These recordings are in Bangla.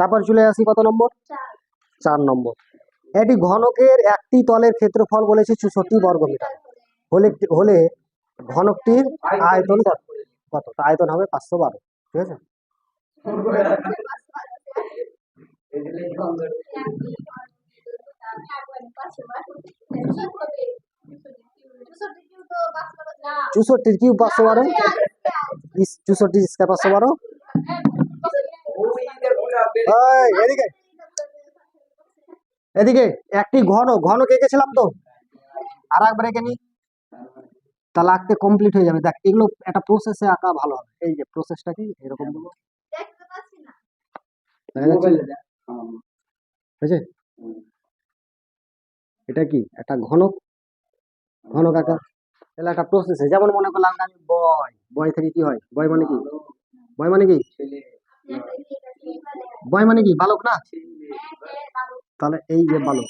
তারপর চলে আসি কত নম্বর? চার নম্বর। এটি ঘনকের একটি তলের ক্ষেত্রফল বলেছে চৌষট্টি বর্গমিটার হলে হলে ঘনকটির আয়তন কত? কত? আয়তন হবে পাঁচশো বারো। ঠিক আছে? চৌষট্টির কিউব পাঁচশো বারো? চৌষট্টি পাঁচশো বারো? এদিকে এদিকে একটি ঘন ঘন এঁকেছিলাম তো? আর একবার এঁকে নি তাহলে আঁকতে কমপ্লিট হয়ে যাবে। দেখ এগুলো একটা প্রসেসে আঁকা ভালো হবে। এই যে প্রসেসটা কি? এরকম যাচ্ছে? এটা কি? একটা ঘনক ঘনক আঁকা। তাহলে একটা প্রসেসে যেমন মনে করলাম আমি বয়। বয় থেকে কি হয়? বয় মানে কি? বয় মানে কি? বয় মানে কি বালক না? তাহলে এই যে বালক।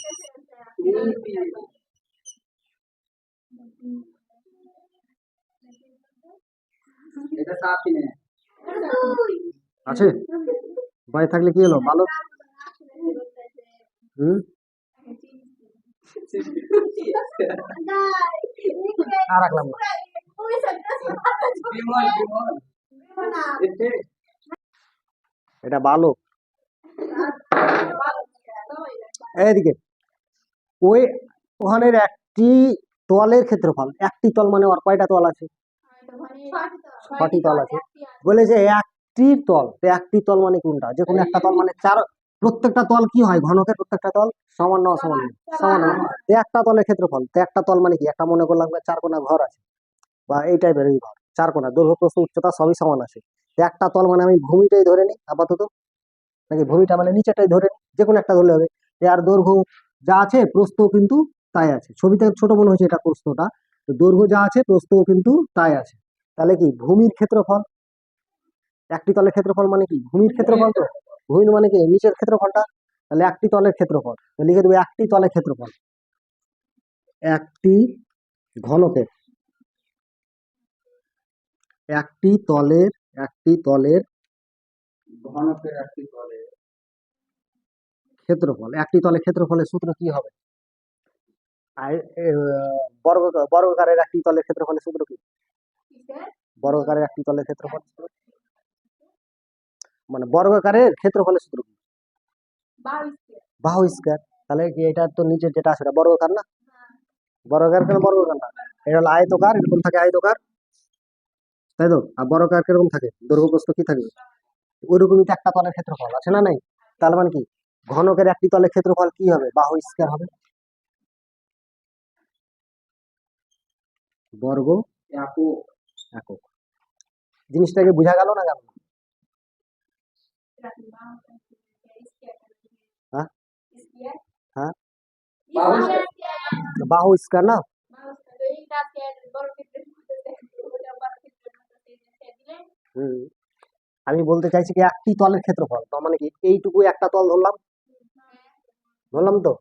আছে? বয় থাকলে কি হলো? বালক? হুম? আর রাখলাম না। এটা বালক এইদিকে ওই ওখানের একটি তলের ক্ষেত্রফল, একটি তল মানে ওর কয়টা তল আছে? ছটি তল আছে। বলে যে একটি তল একটি তল মানে কোনটা? যে কোনো একটা তল মানে চার, প্রত্যেকটা তল কি হয়? ঘনকের প্রত্যেকটা তল সমান না সমান না। একটা তলের ক্ষেত্রফল একটা তল মানে কি? একটা মনে করলাম চার কোনা ঘর আছে, বা এই টাইপের এই ঘর, চার কোনা। দৈর্ঘ্য প্রস্থ, উচ্চতা সবই সমান আছে। একটা তল মানে আমি ভূমিটাই ধরে নিই, আপাতত। নাকি ভূমিটা মানে নিচেটাই ধরে নিই যে কোনো একটা ধরলে হবে। এর দৈর্ঘ্য যা আছে, প্রস্থ কিন্তু তাই আছে। ছবিতে ছোট মনে হয়েছে এটা প্রস্থটা। তো দৈর্ঘ্য যা আছে প্রস্থও কিন্তু তাই আছে। তাহলে কি ভূমির ক্ষেত্রফল? একটি তলের ক্ষেত্রফল মানে কি? ভূমির ক্ষেত্রফল তো? ভূমির মানে কি? নিচের ক্ষেত্রফলটা? তাহলে একটি তলের ক্ষেত্রফল। তো লিখে দেবো একটি তলের ক্ষেত্রফল। একটি ঘনকের। একটি তলের একটি তলের ঘনকের একটি বলে ক্ষেত্রফল। একটি তলের ক্ষেত্রফলের সূত্র কি হবে? বর্গ বর্গকারের একটি তলের ক্ষেত্রফলের সূত্র কি? বর্গকারের একটি তলের ক্ষেত্রফল মানে বর্গকারের ক্ষেত্রফলের সূত্র কি? বাহু স্কয়ার। তাহলে কি এটা তো নিচের যেটা আছে বর্গকার না? বর্গকার কেন বর্গকার না? এটা হলো আয়তকার এরকম থাকে আয়তকার? তাই তো? আর বর্গকার কীরকম থাকে? দৈর্ঘ্য প্রস্থ কি থাকে? ওইরকমই তো একটা তলের ক্ষেত্রফল আছে না নাই? তার মানে কি? ঘনকের একটি তলের ক্ষেত্রফল কি হবে? বাহু স্কয়ার হবে। বর্গ একক। জিনিসটাকে বোঝা গেল না গেল হ্যাঁ? হ্যাঁ? বাহু স্কয়ার না? হুম। আমি বলতে চাইছি কি, একটি তলের ক্ষেত্রফল তো মানে কি, এইটুকু একটা তল ধরলাম? ধরলাম তো?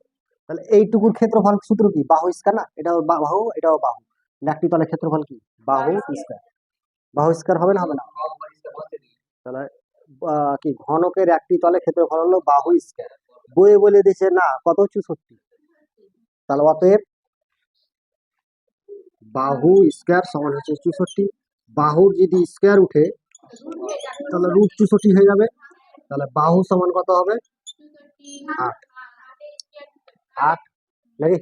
তাহলে এইটুকুর ক্ষেত্রফল সূত্র কি? বাহু স্কয়ার না? এটাও বাহু এটাও বাহু। একটি তলের ক্ষেত্রফল কি? বাহু স্কয়ার বাহু স্কয়ার হবে না হবে না? তাহলে কি, ঘনকের একটি তলের ক্ষেত্রফল হলো বাহু স্কয়ার বইয়ে বলে দিয়েছে, না, কত চৌষট্টি তাহলে অতএব বাহু স্কয়ার সমান হচ্ছে চৌষট্টি। বাহুর যদি স্কয়ার উঠে তাহলে রুট চৌষট্টি হয়ে যাবে। তাহলে বাহু সমান কত হবে? আট। আট। নাকি?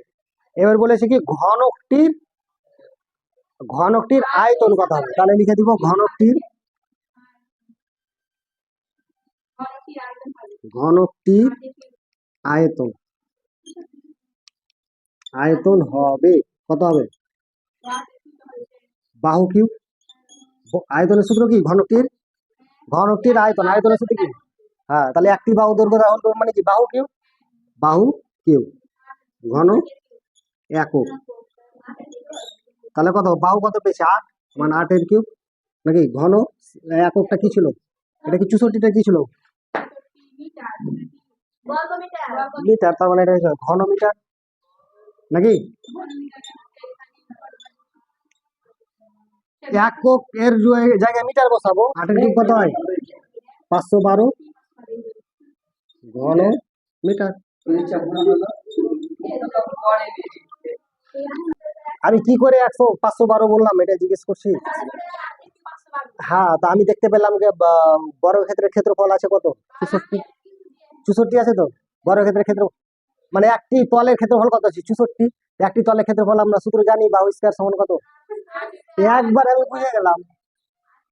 এবার বলেছে কি ঘনকটির ঘনকটির আয়তন কত হবে? তাহলে লিখে দিব ঘনকটির ঘনকটির আয়তন। আয়তন হবে। কত হবে? বাহু কিউব। ব- আয়তনের সূত্র কি? ঘনকটির? ঘনকটির আয়তন আয়তনের সূত্র কি? হ্যাঁ তাহলে একটি বাহু দৈর্ঘ্য মানে কি? বাহু কিউব বাহু কিউব ঘন একক। তাহলে কত? বাহু কত পেয়েছে? আট মানে আটের কিউব নাকি? ঘন এককটা কি ছিল? এটা কি চৌষট্টিটা কি ছিল? মিটার তার মানে এটা ঘন মিটার নাকি? একক এর জায়গায় মিটার বসাবো। আটের কিউব কত হয়? পাঁচশো বারো। ঘন মিটার। আমি কি করে একশো পাঁচশো বারো বললাম? এটা জিজ্ঞেস করছি। হ্যাঁ তা আমি দেখতে পেলাম যে বড় ক্ষেত্রের ক্ষেত্রফল আছে কত? চৌষট্টি। চৌষট্টি আছে তো? বড় ক্ষেত্রের ক্ষেত্র মানে একটি তলের ক্ষেত্রফল কত আছে চৌষট্টি। একটি তলের ক্ষেত্রফল আমরা সূত্র জানি বা আবিষ্কার সমান কত? একবার আমি বুঝে গেলাম।